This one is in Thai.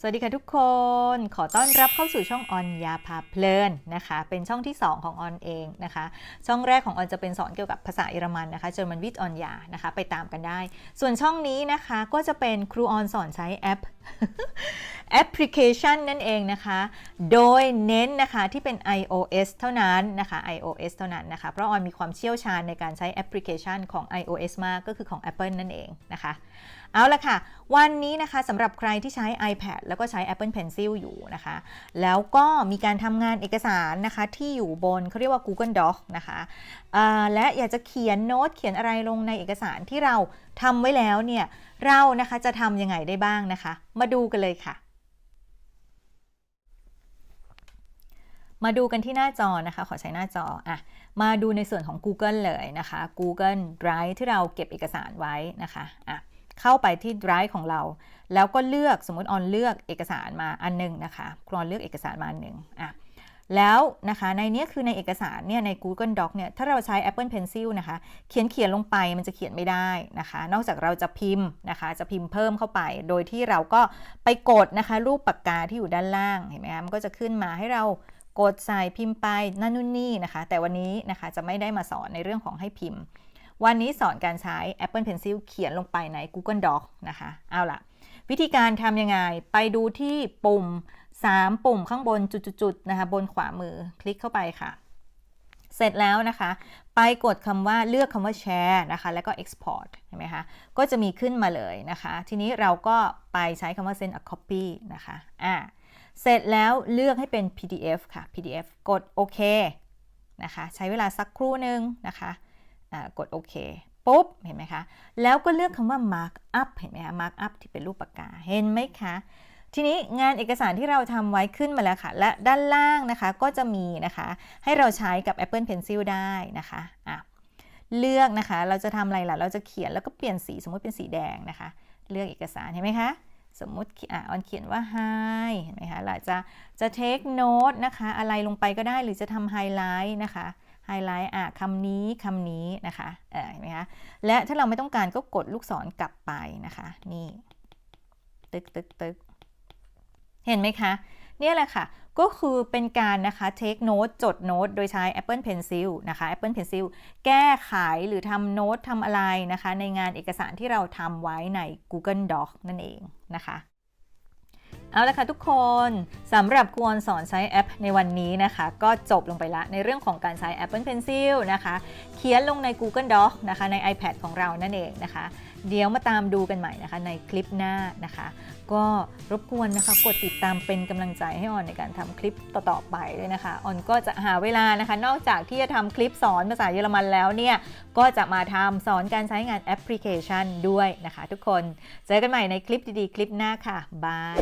สวัสดีค่ะทุกคน ขอต้อนรับเข้าสู่ช่องออนยาพาเพลินนะคะ เป็นช่องที่ 2 ของออนเองนะคะ ช่องแรกของออนจะเป็นสอนเกี่ยวกับภาษาเยอรมันนะคะเจอมันวิทออนยานะคะ ไปตามกันได้ ส่วนช่องนี้นะคะก็จะเป็นครูออนสอนใช้แอป แอปพลิเคชันนั่นเองนะคะ โดยเน้นนะคะที่เป็น iOS เท่านั้นนะคะ iOS เท่านั้นนะคะ เพราะออนมีความเชี่ยวชาญในการใช้แอปพลิเคชันของ iOS มากก็คือของ Apple นั่นเองนะคะ เอาละค่ะ วันนี้นะคะสำหรับใครที่ใช้ iPad แล้วก็ใช้ Apple Pencil อยู่นะคะ แล้วก็มีการทำงานเอกสารนะคะที่อยู่บนเขาเรียกว่า Google Doc นะคะและอยากจะเขียนโน้ตเขียนอะไรลงในเอกสารที่เราทำไว้แล้วเนี่ยเรานะคะจะทำยังไงได้บ้างนะคะมาดูกันเลยค่ะ มาดูกันที่หน้าจอนะคะ ขอใช้หน้าจออะมาดูในส่วนของ Google เลยนะคะ Google Drive ที่เราเก็บเอกสารไว้นะคะอะเข้าไปที่ Drive ของเรา แล้วก็เลือกสมมติออนเลือกเอกสารมาอันหนึงนะคะครอนเลือกเอกสารมาอันหนึ่งอะ แล้วนะคะในเนี้ยคือในเอกสารเนี่ยใน Google Doc เนี่ยถ้าเราใช้ Apple Pencil นะคะเขียนเขียนลงไปมันจะเขียนไม่ได้นะคะ นอกจากเราจะพิมพ์นะคะจะพิมพ์เพิ่มเข้าไป โดยที่เราก็ไปกดนะคะรูปปากกาที่อยู่ด้านล่างเห็นไหมคะมันก็จะขึ้นมาให้เรากดใส่พิมพ์ไปนั่นนู่นนี่นะคะ แต่วันนี้นะคะจะไม่ได้มาสอนในเรื่องของให้พิมพ์ วันนี้สอนการใช้ Apple Pencil เขียนลงไปใน Google Doc นะคะ เอาล่ะ วิธีการทำยังไงไปดูที่ปุ่ม 3 ปุ่มข้างบนจุดๆนะคะ บนขวามือคลิกเข้าไปค่ะ เสร็จแล้วนะคะ ไปกดคำว่าเลือกคำว่า share นะคะ แล้วก็ export เห็นไหมคะ ก็จะมีขึ้นมาเลยนะคะ ทีนี้เราก็ไปใช้คำว่า send a copy นะคะอ่าเสร็จแล้วเลือกให้เป็น PDF ค่ะ PDF กดโอเคนะคะ ใช้เวลาสักครู่หนึ่งนะคะอ่ากดโอเคปุ๊บ เห็นไหมคะ แล้วก็เลือกคำว่า mark up เห็นไหมคะ mark up ที่เป็นรูปปากกา เห็นไหมคะ ทีนี้งานเอกสารที่เราทำไว้ขึ้นมาแล้วค่ะ และด้านล่างนะคะก็จะมีนะคะ ให้เราใช้กับ Apple Pencil ได้นะคะอะเลือกนะคะ เราจะทำอะไรล่ะ เราจะเขียนแล้วก็เปลี่ยนสี สมมติเป็นสีแดงนะคะ เลือกเอกสารเห็นไหมคะ สมมติอะออนเขียนว่า hi เห็นไหมคะเราจะจะ take note นะคะ อะไรลงไปก็ได้หรือจะทำ highlight นะคะไฮไลท์อะคำนี้คำนี้นะคะเออเห็นไหมคะ และถ้าเราไม่ต้องการก็กดลูกศรกลับไปนะคะ นี่ ตึกตึกตึก เห็นไหมคะ เนี่ยแหละค่ะ ก็คือเป็นการนะคะ take note จดโน้ตโดยใช้ Apple Pencil นะคะ Apple Pencil แก้ไขหรือทำโน้ตทำอะไรนะคะ ในงานเอกสารที่เราทำไว้ใน Google Doc นั่นเองนะคะเอาละค่ะทุกคนสำหรับกวนสอนใช้แอปในวันนี้นะคะ ก็จบลงไปละในเรื่องของการใช้ Apple Pencil นะคะ เขียนลงใน Google Doc นะคะใน iPad ของเรานั่นเองนะคะ เดี๋ยวมาตามดูกันใหม่นะคะในคลิปหน้านะคะ ก็รบกวนนะคะกดติดตามเป็นกำลังใจให้ออนในการทำคลิปต่อๆไปด้วยนะคะออนก็จะหาเวลานะคะ นอกจากที่จะทำคลิปสอนภาษาเยอรมันแล้วเนี่ยก็จะมาทำสอนการใช้งานแอปพลิเคชันด้วยนะคะ ทุกคนเจอกันใหม่ในคลิปดีๆ คลิปหน้าค่ะบาย